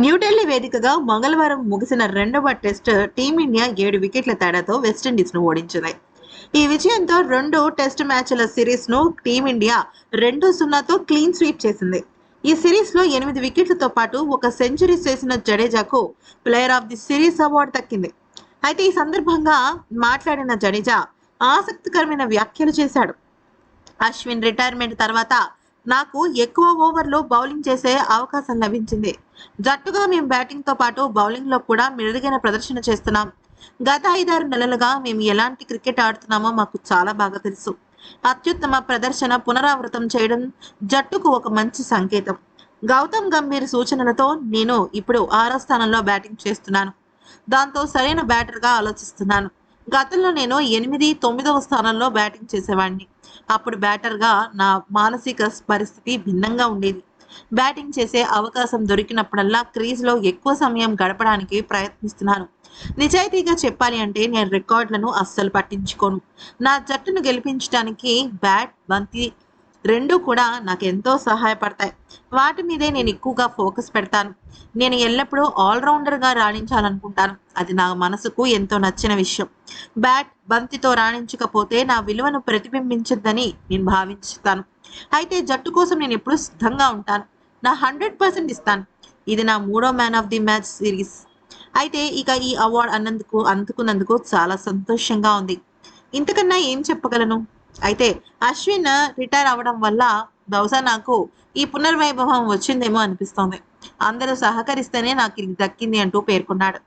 న్యూఢిల్లీ వేదికగా మంగళవారం ముగిసిన రెండవ టెస్ట్ టీమిండియా ఏడు వికెట్ల తేడాతో వెస్టిండీస్ను ఓడించింది. ఈ విజయంతో రెండు టెస్ట్ మ్యాచ్ల సిరీస్ను టీమిండియా రెండు సున్నాతో క్లీన్ స్వీప్ చేసింది. ఈ సిరీస్లో ఎనిమిది వికెట్లతో పాటు ఒక సెంచరీ చేసిన జడేజాకు player of the series award దక్కింది. అయితే ఈ సందర్భంగా మాట్లాడిన జడేజా ఆసక్తికరమైన వ్యాఖ్యలు చేశాడు. అశ్విన్ రిటైర్మెంట్ తర్వాత నాకు ఎక్కువ ఓవర్లో బౌలింగ్ చేసే అవకాశం లభించింది. జట్టుగా మేము బ్యాటింగ్తో పాటు బౌలింగ్లో కూడా మెరుగైన ప్రదర్శన చేస్తున్నాం. గత ఐదారు నెలలుగా మేము ఎలాంటి క్రికెట్ ఆడుతున్నామో మాకు చాలా బాగా తెలుసు. అత్యుత్తమ ప్రదర్శన పునరావృతం చేయడం జట్టుకు ఒక మంచి సంకేతం. గౌతమ్ గంభీర్ సూచనలతో నేను ఇప్పుడు ఆరో స్థానంలో బ్యాటింగ్ చేస్తున్నాను. దాంతో సరైన బ్యాటర్గా ఆలోచిస్తున్నాను. గతంలో నేను ఎనిమిది తొమ్మిదవ స్థానంలో బ్యాటింగ్ చేసేవాడిని. అప్పుడు బ్యాటర్గా నా మానసిక పరిస్థితి భిన్నంగా ఉండేది. బ్యాటింగ్ చేసే అవకాశం దొరికినప్పుడల్లా క్రీజ్లో ఎక్కువ సమయం గడపడానికి ప్రయత్నిస్తున్నాను. నిజాయితీగా చెప్పాలి అంటే నేను రికార్డులను అస్సలు పట్టించుకోను. నా జట్టును గెలిపించడానికి బ్యాట్ బంతి రెండు కూడా నాకు ఎంతో సహాయపడతాయి. వాటి మీదే నేను ఎక్కువగా ఫోకస్ పెడతాను. నేను ఎల్లప్పుడూ ఆల్రౌండర్గా రాణించాలనుకుంటాను. అది నా మనసుకు ఎంతో నచ్చిన విషయం. బ్యాట్ బంతితో రాణించకపోతే నా విలువను ప్రతిబింబించద్దని నేను భావించుతాను అయితే జట్టు కోసం నేను ఎప్పుడూ సిద్ధంగా ఉంటాను. నా హండ్రెడ్ పర్సెంట్ ఇస్తాను. ఇది నా మూడో man of the match series. అయితే ఇక ఈ అవార్డు అన్నందుకు అందుకున్నందుకు చాలా సంతోషంగా ఉంది. ఇంతకన్నా ఏం చెప్పగలను? అయితే అశ్విన్ రిటైర్ అవ్వడం వల్ల బహుశా నాకు ఈ పునర్వైభవం వచ్చిందేమో అనిపిస్తోంది. అందరూ సహకరిస్తేనే నాకు ఇది దక్కింది అంటూ పేర్కొన్నాడు.